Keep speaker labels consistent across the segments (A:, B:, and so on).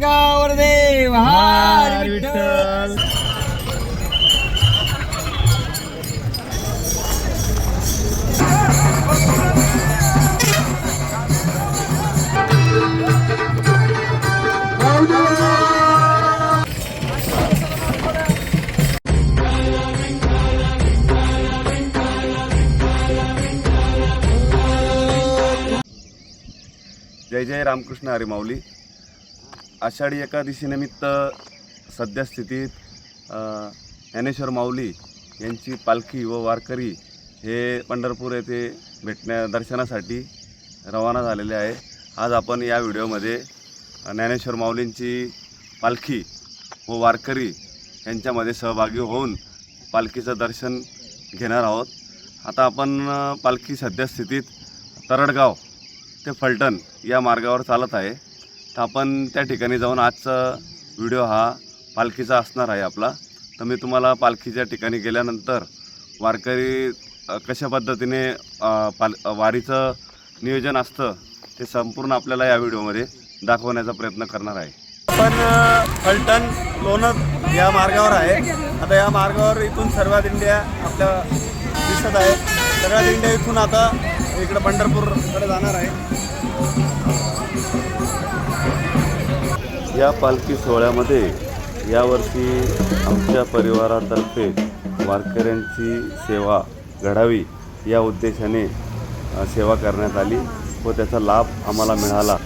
A: गावरदेव हार विठ्ठल.
B: जय जय रामकृष्ण हरी माऊली आषाढी एकादशीनिमित्त सध्या स्थितीत ज्ञानेश्वर माऊली यांची पालखी व वारकरी हे पंढरपूर येथे भेटण्या दर्शनासाठी रवाना झालेले आहे. आज आपण या व्हिडिओमध्ये ज्ञानेश्वर माऊलींची पालखी व वारकरी यांच्यामध्ये सहभागी होऊन पालखीचं दर्शन घेणार आहोत. आता आपण पालखी सद्यस्थितीत तरडगाव ते फलटण या मार्गावर चालत आहे. तर आपण त्या ठिकाणी जाऊन आजचा व्हिडिओ हा पालखीचा असणार आहे आपला. तर मी तुम्हाला पालखीच्या ठिकाणी गेल्यानंतर वारकरी कशा पद्धतीने पाल वारीचं नियोजन असतं ते संपूर्ण आपल्याला या व्हिडिओमध्ये दाखवण्याचा प्रयत्न करणार आहे. आपण फलटण लोणंद या मार्गावर आहे. आता या मार्गावर इथून सर्वात इंडिया आपल्या दिसत आहे. सर्वात इंडिया इथून आता इकडं पंढरपूरकडे जाणार आहे. या पालखी सोहळ्यामध्ये यावर्षी आमच्या परिवारातर्फे वारकऱ्यांची सेवा घडावी या उद्देशाने सेवा करण्यात आली व त्याचा लाभ आम्हाला मिळाला.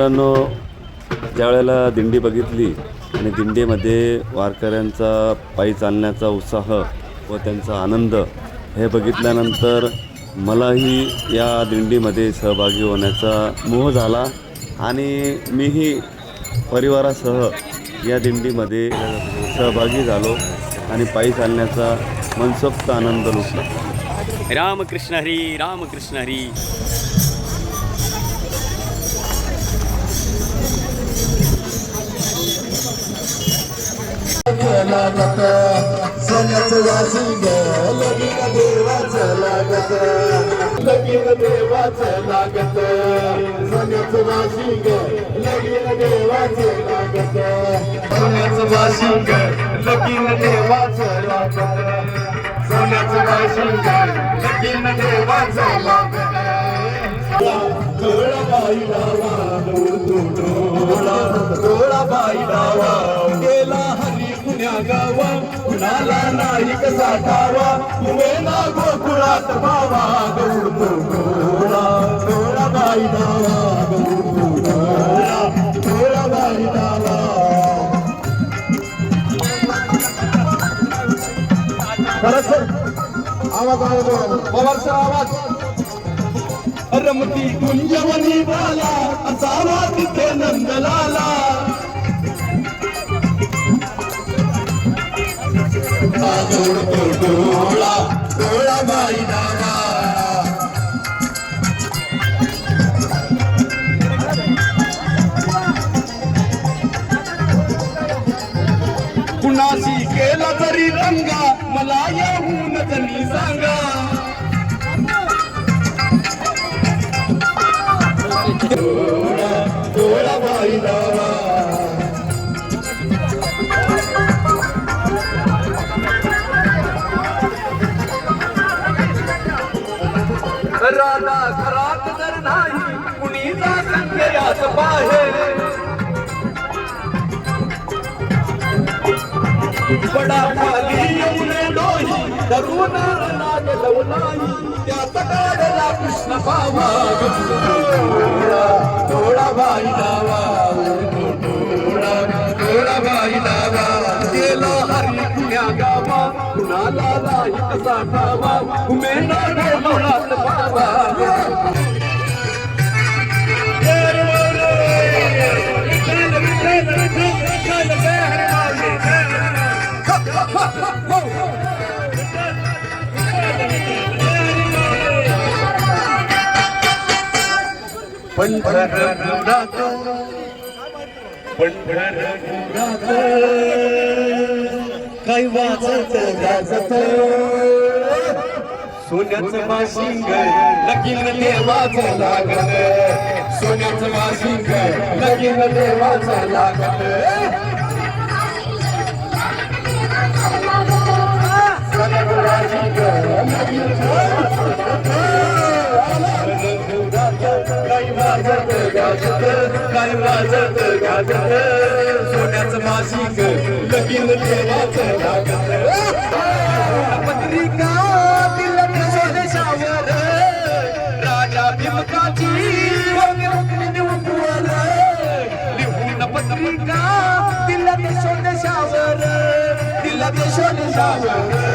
B: मित्रांनो ज्यावेळेला दिंडी बघितली आणि दिंडीमध्ये वारकऱ्यांचा पायी चालण्याचा उत्साह व त्यांचा आनंद हे बघितल्यानंतर मलाही या दिंडीमध्ये सहभागी होण्याचा मोह झाला आणि मीही परिवारासह या दिंडीमध्ये सहभागी झालो आणि पायी चालण्याचा मनसोक्त आनंद लुटला.
A: रामकृष्ण हरी रामकृष्ण हरी.
C: लागत. सगळ्याच वासी लगीन देवाच लागत. लगीन देवाच लागत. सगळ्याच वासी लगीन देवाच लागत. सगळ्याच वासी लगीन देवाच लागत. सगळ्याच वासी लगीन देवाच लागत. डोळा बाई डावा डोळा डोळा बाई डावा. गेला हरी पुण्या गावा कुणाला नाही कसा ठावा उभे ना गोकुळात भावा गौड डोळा गोळा बाई डावा गौड डोळा डोळा बाई दावा खरंच सर आवाज आवाज बाबाचा आवाज. रमती कुंजवनी बाला जोडतो डोळा डोळा बाई डावा कुणाशी केला तरी रंगा मला येऊन त्यांनी सांगा. Oh नाही कुणीचा संख्यात बाहेर बडा खाली येऊन नाही तरुण लागलो नाही त्याचा काढला कृष्ण पावा थोडा डोळा बाई लावा थोडा डोळा बाई लावा गेला हरी पुण्या गावा कुणाला नाही साठावा ठावा उमेना पावा पंढरपुरात पंढरपुरात काय वाजत गाजत सोन्याचं माशिंग लगीन देवाच लागत सोन्याचं माशिंग लगीन देवाच लागत काही वाजत गाजत काही मासिक लगीन देवाचं लागत पत्रिका दिलं स्वदेशावर राजा भीमकाची निवडून लिहून पत्रिका तिलक स्वदेशावर दिलं स्वदेशावर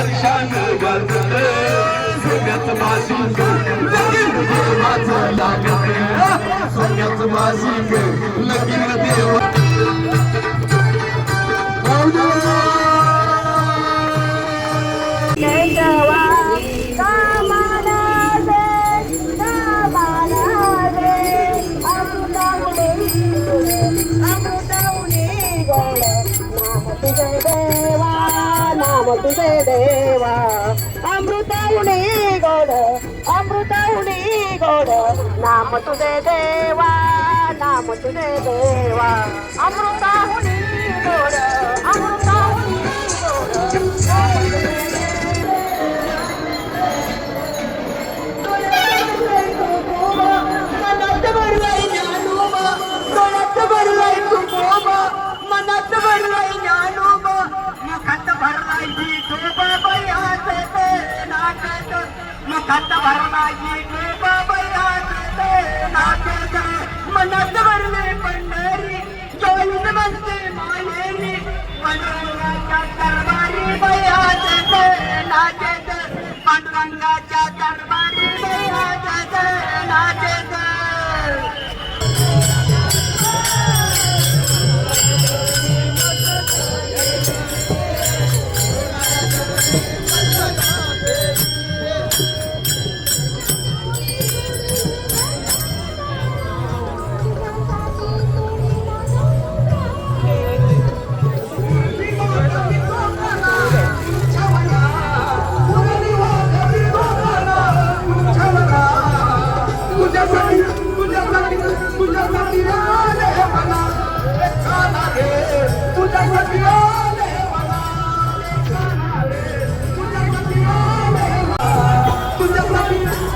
C: हर्षान वाजत सोन्याचं मासिक लगीन देवाचं लागत सोन्याचं मासिक लगीन देवा
D: केशवा कामाला दे कामाला दे अमृतावणे अमृतावणे गोड नाम तुझे देवा नाम तुझे देवा अमृतावणे गोड अमृतावणे गोड नाम तुझे देवा नाम तुझे देवा अमृतावणे गोड पांडुरंगाच्या दरबारी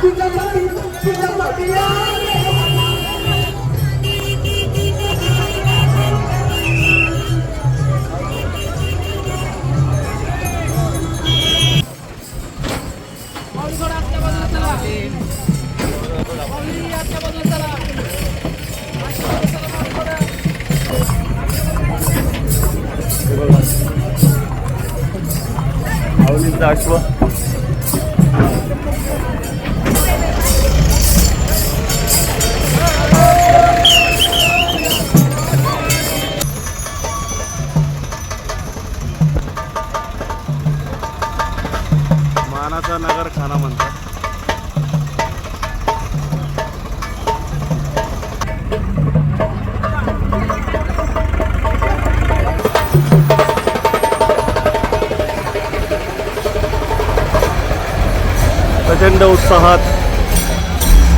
C: तुझ्यासाठी आले मला काना
B: प्रचंड उत्साहात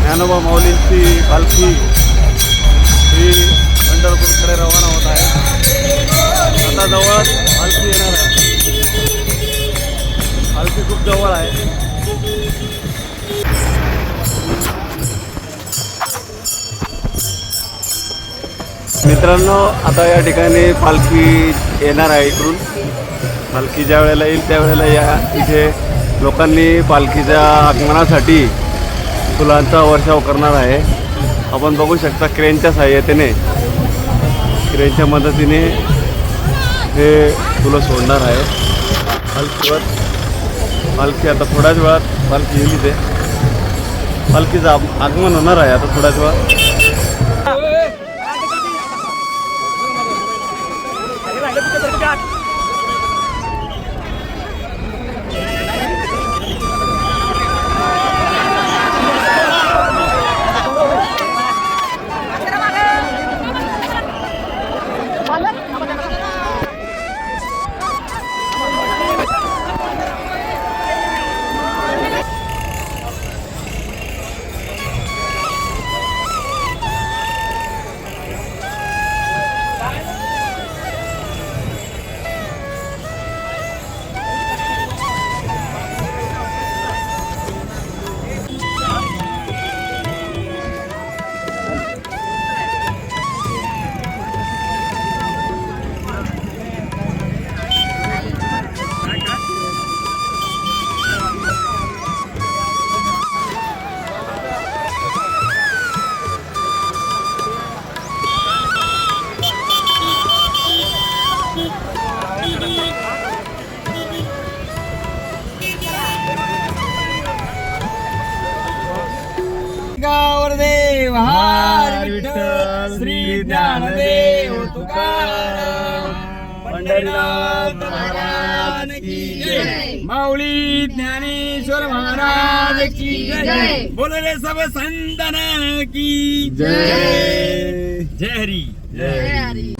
B: ज्ञानोबा माऊलींची पालखी ही पंढरपूरकडे रवाना होत आहे. आता जवळच पालखी येणार आहे. पालखी खूप जवळ आहे. मित्रांनो आता या ठिकाणी पालखी येणार आहे इकडून. पालखी ज्या वेळेला येईल त्यावेळेला या इथे लोकांनी पालखीच्या आगमनासाठी फुलांचा वर्षाव करणार आहे. आपण बघू शकता क्रेनच्या सहाय्यतेने क्रेनच्या मदतीने हे फुलं सोडणार आहे. पालखीवर पालखी आता थोड्याच वेळात पालखी येईल इथे. पालखीचं आगमन होणार आहे आता थोड्याच
E: वेळात. ज्ञानदेव तुकाराम. पंढरीनाथ महाराज की जय. माऊली ज्ञानेश्वर महाराज की जय. बोलले सब संतन की जय. जय हरी.
B: जय